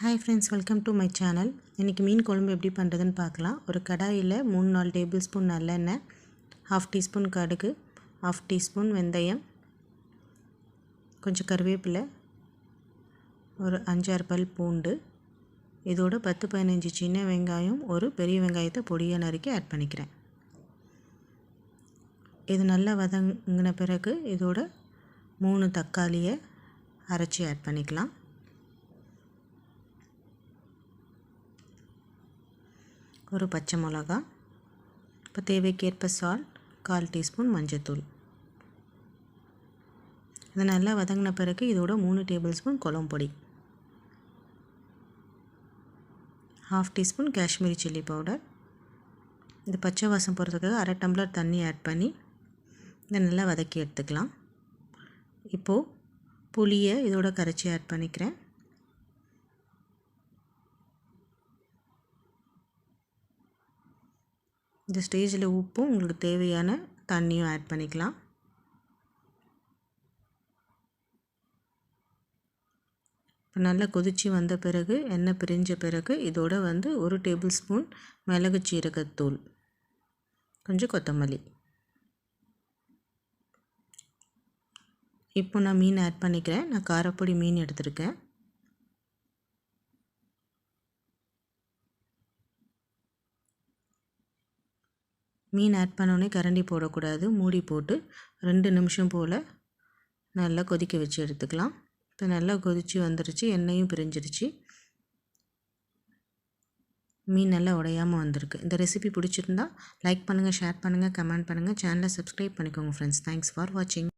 Hi friends welcome to my channel இன்றைக்கி மீன் குழம்பு எப்படி பண்ணுறதுன்னு பார்க்கலாம். ஒரு கடாயில் மூணு நாலு டேபிள் ஸ்பூன் நல்லெண்ணெய் ஹாஃப் டீஸ்பூன் கடுகு ஹாஃப் டீஸ்பூன் வெந்தயம் கொஞ்சம் கருவேப்பிலை ஒரு அஞ்சாறு பல் பூண்டு இதோட பத்து பதினஞ்சு சின்ன வெங்காயம் ஒரு பெரிய வெங்காயத்தை பொடியாக நறுக்கி ஆட் பண்ணிக்கிறேன். இது நல்லா வதங்கின பிறகு இதோட மூணு தக்காளியை அரைச்சி ஆட் பண்ணிக்கலாம். ஒரு பச்சை மிளகா இப்போ தேவைக்கேற்ப சால் கால் டீஸ்பூன் மஞ்சத்தூள். இதை நல்லா வதங்கின பிறகு இதோட மூணு டேபிள் ஸ்பூன் குழம்பு பொடி. Half teaspoon Kashmiri chilli powder. இது பச்சை வாசம் போகிறதுக்காக அரை டம்ளர் தண்ணி ஆட் பண்ணி இதை நல்லா வதக்கி எடுத்துக்கலாம். இப்போது புளியை இதோட கரைச்சி ஆட் பண்ணிக்கிறேன். இந்த ஸ்டேஜில் உப்பும் உங்களுக்கு தேவையான தண்ணியும் ஆட் பண்ணிக்கலாம். இப்போ நல்லா கொதித்து வந்த பிறகு எண்ணெய் பிரிஞ்ச பிறகு இதோட வந்து ஒரு டேபிள் ஸ்பூன் மிளகு சீரகத்தூள் கொஞ்சம் கொத்தமல்லி. இப்போ நான் மீன் ஆட் பண்ணிக்கிறேன். நான் காரப்பொடி மீன் எடுத்திருக்கேன். மீன் ஆட் பண்ணோடனே கரண்டி போடக்கூடாது. மூடி போட்டு ரெண்டு நிமிஷம் போல் நல்லா கொதிக்க வச்சு எடுத்துக்கலாம். இப்போ நல்லா கொதித்து வந்துருச்சு. எண்ணெயும் பிரிஞ்சிருச்சு. மீன் நல்லா உடையாமல் வந்திருக்கு. இந்த ரெசிபி பிடிச்சிருந்தா லைக் பண்ணுங்கள் ஷேர் பண்ணுங்கள் கமெண்ட் பண்ணுங்கள் சேனலை சப்ஸ்கிரைப் பண்ணிக்கோங்க ஃப்ரெண்ட்ஸ் தேங்க்ஸ் ஃபார் வாட்சிங்